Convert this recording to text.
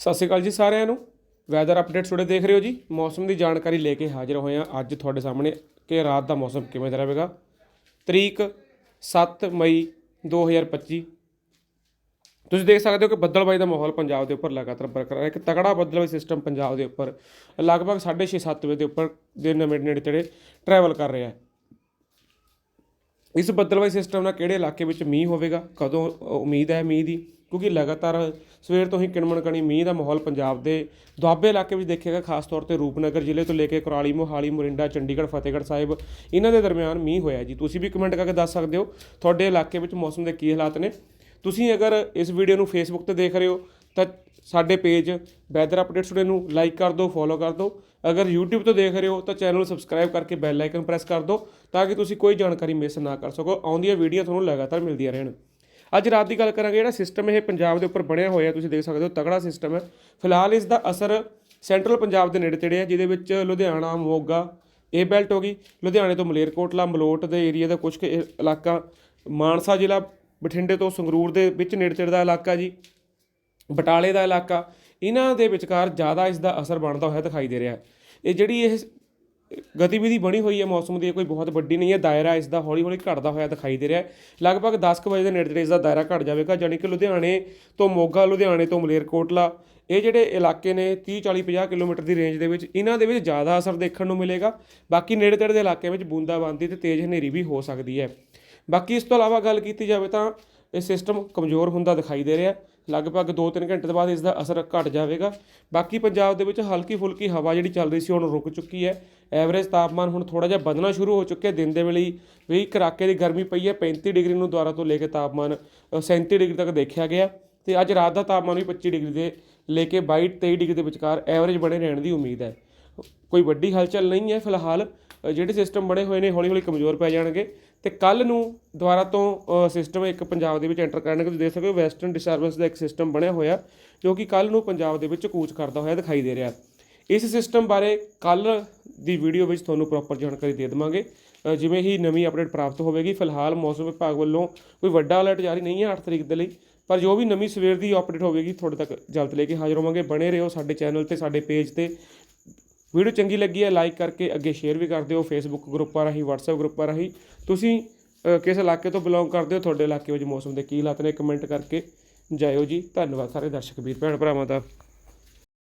ਸਤਿ ਸ਼੍ਰੀ ਅਕਾਲ ਜੀ ਸਾਰਿਆਂ ਨੂੰ। ਵੈਦਰ ਅਪਡੇਟ ਟੁਡੇ ਦੇਖ ਰਹੇ ਹੋ ਜੀ। ਮੌਸਮ ਦੀ ਜਾਣਕਾਰੀ ਲੈ ਕੇ ਹਾਜ਼ਰ ਹੋਏ ਹਾਂ ਅੱਜ ਤੁਹਾਡੇ ਸਾਹਮਣੇ ਕਿ ਰਾਤ ਦਾ ਮੌਸਮ ਕਿਵੇਂ ਦਾ ਰਹੇਗਾ। ਤਰੀਕ 7 ਮਈ 2025 ਤੁਸੀਂ ਦੇਖ ਸਕਦੇ ਹੋ ਕਿ ਬੱਦਲਬਾਈ ਦਾ ਮਾਹੌਲ ਪੰਜਾਬ ਦੇ ਉੱਪਰ ਲਗਾਤਾਰ ਬਰਕਰਾਰ ਹੈ। ਇੱਕ ਤਗੜਾ ਬੱਦਲਬਾਈ ਸਿਸਟਮ ਪੰਜਾਬ ਦੇ ਉੱਪਰ ਲਗਭਗ 6:30 7 ਵਜੇ ਦੇ ਉੱਪਰ ਦੇ ਨਵੇਂ ਨੇੜੇ ਤੇੜੇ ਟਰੈਵਲ ਕਰ ਰਿਹਾ ਹੈ। ਇਸ ਬੱਦਲਵਾਈ ਸਿਸਟਮ ਨਾਲ ਕਿਹੜੇ ਇਲਾਕੇ ਵਿੱਚ ਮੀਂਹ ਹੋਵੇਗਾ? ਕਦੋਂ ਉਮੀਦ ਹੈ ਮੀਂਹ ਦੀ? ਕਿਉਂਕਿ ਲਗਾਤਾਰ ਸਵੇਰ ਤੋਂ ਹੀ ਕਿਣਮਣ ਕਣੀ ਮੀਂਹ ਦਾ ਮਾਹੌਲ ਪੰਜਾਬ ਦੇ ਦੁਆਬੇ ਇਲਾਕੇ ਵਿੱਚ ਦੇਖੇਗਾ ਖਾਸ ਤੌਰ ਤੇ ਰੂਪਨਗਰ ਜ਼ਿਲ੍ਹੇ ਤੋਂ ਲੈ ਕੇ ਕੁਰਾਲੀ, ਮੋਹਾਲੀ, ਮੋਰਿੰਡਾ, ਚੰਡੀਗੜ੍ਹ, ਫਤਿਹਗੜ੍ਹ ਸਾਹਿਬ, ਇਹਨਾਂ ਦੇ ਦਰਮਿਆਨ ਮੀਂਹ ਹੋਇਆ ਜੀ। ਤੁਸੀਂ ਵੀ ਕਮੈਂਟ ਕਰਕੇ ਦੱਸ ਸਕਦੇ ਹੋ ਤੁਹਾਡੇ ਇਲਾਕੇ ਵਿੱਚ ਮੌਸਮ ਦੇ ਕੀ ਹਾਲਾਤ ਨੇ। ਤੁਸੀਂ ਅਗਰ ਇਸ ਵੀਡੀਓ ਨੂੰ ਫੇਸਬੁੱਕ ਤੇ ਦੇਖ ਰਹੇ ਹੋ ਤਾਂ ਸਾਡੇ ਪੇਜ ਵੈਦਰ ਅਪਡੇਟਸ ਟੁਡੇ ਨੂੰ ਲਾਈਕ ਕਰ ਦਿਓ ਫੋਲੋ ਕਰ ਦਿਓ। ਅਗਰ YouTube ਤੋਂ ਦੇਖ ਰਹੇ ਹੋ ਤਾਂ ਚੈਨਲ ਨੂੰ ਸਬਸਕ੍ਰਾਈਬ ਕਰਕੇ ਬੈਲ ਆਈਕਨ ਪ੍ਰੈਸ ਕਰ ਦਿਓ ਤਾਂ ਕਿ ਤੁਸੀਂ ਕੋਈ ਜਾਣਕਾਰੀ ਮਿਸ ਨਾ ਕਰ ਸਕੋ। ਆਉਂਦੀਆਂ ਵੀਡੀਓ ਤੁਹਾਨੂੰ ਲਗਾਤਾਰ ਮਿਲਦੀਆਂ ਰਹਿਣ। ਅੱਜ ਰਾਤ ਦੀ ਗੱਲ ਕਰਾਂਗੇ ਜਿਹੜਾ ਸਿਸਟਮ ਇਹ ਪੰਜਾਬ ਦੇ ਉੱਪਰ ਬਣਿਆ ਹੋਇਆ, ਤੁਸੀਂ ਦੇਖ ਸਕਦੇ ਹੋ ਤਗੜਾ ਸਿਸਟਮ ਹੈ। ਫਿਲਹਾਲ ਇਸ ਦਾ ਅਸਰ ਸੈਂਟਰਲ ਪੰਜਾਬ ਦੇ ਨੇੜੇ ਤੇੜੇ ਹੈ, ਜਿਹਦੇ ਵਿੱਚ ਲੁਧਿਆਣਾ, ਮੋਗਾ, ਇਹ ਬੈਲਟ ਹੋ ਗਈ। ਲੁਧਿਆਣੇ ਤੋਂ ਮਲੇਰਕੋਟਲਾ, ਮਲੋਟ ਦੇ ਏਰੀਆ ਦਾ ਕੁਝ ਕੁ ਇਲਾਕਾ, ਮਾਨਸਾ ਜ਼ਿਲ੍ਹਾ, ਬਠਿੰਡੇ ਤੋਂ ਸੰਗਰੂਰ ਦੇ ਵਿੱਚ ਨੇੜੇ ਤੇੜੇ ਦਾ ਇਲਾਕਾ ਜੀ। ਬਟਾਲੇ ਦਾ ਇਲਾਕਾ, ਇਹਨਾਂ ਦੇ ਵਿਚਕਾਰ ਜ਼ਿਆਦਾ ਇਸ ਦਾ ਅਸਰ ਬਣਦਾ ਹੋਇਆ ਦਿਖਾਈ ਦੇ ਰਿਹਾ ਹੈ। ਇਹ ਜਿਹੜੀ ਇਹ ਗਤੀਵਿਧੀ ਬਣੀ ਹੋਈ ਹੈ ਮੌਸਮ ਦੀ ਕੋਈ ਬਹੁਤ ਵੱਡੀ ਨਹੀਂ ਹੈ, ਦਾਇਰਾ ਇਸ ਦਾ ਹੌਲੀ ਹੌਲੀ ਘਟਦਾ ਹੋਇਆ ਦਿਖਾਈ ਦੇ ਰਿਹਾ ਹੈ। ਲਗਭਗ 10 ਕੁ ਵਜੇ ਦੇ ਨੇੜੇ ਤੇੜੇ ਇਸ ਦਾ ਦਾਇਰਾ ਘਟ ਜਾਵੇਗਾ, ਜਾਣੀ ਕਿ ਲੁਧਿਆਣੇ ਤੋਂ ਮੋਗਾ, ਲੁਧਿਆਣੇ ਤੋਂ ਮਲੇਰਕੋਟਲਾ, ਇਹ ਜਿਹੜੇ ਇਲਾਕੇ ਨੇ 30 40 50 ਕਿਲੋਮੀਟਰ ਦੀ ਰੇਂਜ ਦੇ ਵਿੱਚ, ਇਹਨਾਂ ਦੇ ਵਿੱਚ ਜ਼ਿਆਦਾ ਅਸਰ ਦੇਖਣ ਨੂੰ ਮਿਲੇਗਾ। ਬਾਕੀ ਨੇੜੇ ਤੇੜੇ ਦੇ ਇਲਾਕਿਆਂ ਵਿੱਚ ਬੂੰਦਾਬਾਂਦੀ ਤੇ ਤੇਜ਼ ਹਨੇਰੀ ਵੀ ਹੋ ਸਕਦੀ ਹੈ। ਬਾਕੀ ਇਸ ਤੋਂ ਇਲਾਵਾ ਗੱਲ ਕੀਤੀ ਜਾਵੇ ਤਾਂ ਇਹ ਸਿਸਟਮ ਕਮਜ਼ੋਰ ਹੁੰਦਾ ਦਿਖਾਈ ਦੇ ਰਿਹਾ ਹੈ। ਲਗਭਗ 2-3 ਘੰਟੇ ਤੋਂ ਬਾਅਦ ਇਸ ਦਾ ਅਸਰ ਘਟ ਜਾਵੇਗਾ। ਬਾਕੀ ਪੰਜਾਬ ਦੇ ਵਿੱਚ ਹਲਕੀ ਫੁਲਕੀ ਹਵਾ ਜਿਹੜੀ ਚੱਲ ਰਹੀ ਸੀ ਹੁਣ ਰੁਕ ਚੁੱਕੀ ਹੈ। ਐਵਰੇਜ ਤਾਪਮਾਨ ਹੁਣ ਥੋੜਾ ਜਿਹਾ ਵਧਣਾ ਸ਼ੁਰੂ ਹੋ ਚੁੱਕਿਆ। ਦਿਨ ਦੇ ਵੇਲੇ ਵੀ ਕੜਾਕੇ ਦੀ ਗਰਮੀ ਪਈ ਹੈ। 35 ਡਿਗਰੀ ਨੂੰ ਦੁਆਰਾ ਤੋਂ ਲੈ ਕੇ ਤਾਪਮਾਨ ਅ, 37 ਡਿਗਰੀ ਤੱਕ ਦੇਖਿਆ ਗਿਆ। ਤੇ ਅੱਜ ਰਾਤ ਦਾ ਤਾਪਮਾਨ ਵੀ 25 ਡਿਗਰੀ ਦੇ ਲੈ ਕੇ 22 23 ਡਿਗਰੀ ਦੇ ਵਿਚਕਾਰ ਐਵਰੇਜ ਬਣੇ ਰਹਿਣ ਦੀ ਉਮੀਦ ਹੈ। ਕੋਈ ਵੱਡੀ ਹਲਚਲ ਨਹੀਂ ਹੈ ਫਿਲਹਾਲ। ਜਿਹੜੇ ਸਿਸਟਮ ਬਣੇ ਹੋਏ ਨੇ ਹੌਲੀ ਹੌਲੀ ਕਮਜ਼ੋਰ ਪੈ ਜਾਣਗੇ। ਤੇ ਕੱਲ ਨੂੰ ਦੁਬਾਰਾ ਤੋਂ ਸਿਸਟਮ ਇੱਕ ਪੰਜਾਬ ਦੇ ਵਿੱਚ ਐਂਟਰ ਕਰਨਗੇ। ਤੁਸੀਂ ਦੇਖ ਸਕਦੇ ਹੋ ਵੈਸਟਰਨ ਡਿਸਟਰਬੈਂਸ ਦਾ ਇੱਕ ਸਿਸਟਮ ਬਣਿਆ ਹੋਇਆ, ਜੋ ਕਿ ਕੱਲ ਨੂੰ ਪੰਜਾਬ ਦੇ ਵਿੱਚ ਕੂਚ ਕਰਦਾ ਹੋਇਆ ਦਿਖਾਈ ਦੇ ਰਿਹਾ। ਇਸ ਸਿਸਟਮ ਬਾਰੇ ਕੱਲ ਦੀ ਵੀਡੀਓ ਵਿੱਚ ਤੁਹਾਨੂੰ ਪ੍ਰੋਪਰ ਜਾਣਕਾਰੀ ਦੇ ਦੇਵਾਂਗੇ। ਜਿਵੇਂ ਹੀ ਨਵੀਂ ਅਪਡੇਟ ਪ੍ਰਾਪਤ ਹੋਵੇਗੀ, ਫਿਲਹਾਲ ਮੌਸਮ ਵਿਭਾਗ ਵੱਲੋਂ ਕੋਈ ਵੱਡਾ ਅਲਰਟ ਜਾਰੀ ਨਹੀਂ ਹੈ 8 ਤਰੀਕ ਦੇ ਲਈ, ਪਰ ਜੋ ਵੀ ਨਵੀਂ ਸਵੇਰ ਦੀ ਅਪਡੇਟ ਹੋਵੇਗੀ, ਤੁਹਾਡੇ ਤੱਕ ਜਲਦ ਲੈ ਕੇ ਹਾਜ਼ਰ ਹੋਵਾਂਗੇ। ਬਣੇ ਰਹੋ ਸਾਡੇ ਚੈਨਲ ਤੇ, ਸਾਡੇ ਪੇਜ ਤੇ ਵੀਡੀਓ ਚੰਗੀ ਲੱਗੀ ਹੈ ਲਾਈਕ ਕਰਕੇ ਅੱਗੇ ਸ਼ੇਅਰ ਵੀ ਕਰ ਦਿਓ ਫੇਸਬੁੱਕ ਗਰੁੱਪਾਂ ਰਾਹੀਂ, WhatsApp ਗਰੁੱਪਾਂ ਰਾਹੀਂ। ਤੁਸੀਂ ਕਿਸ ਇਲਾਕੇ ਤੋਂ ਬਿਲੋਂਗ ਕਰਦੇ ਹੋ, ਤੁਹਾਡੇ ਇਲਾਕੇ ਵਿੱਚ ਮੌਸਮ ਦੇ ਕੀ ਹਾਲਾਤ ਨੇ ਕਮੈਂਟ ਕਰਕੇ ਜਾਇਓ ਜੀ। ਧੰਨਵਾਦ ਸਾਰੇ ਦਰਸ਼ਕ ਵੀਰ, ਭੈਣ ਭਰਾਵਾਂ ਦਾ।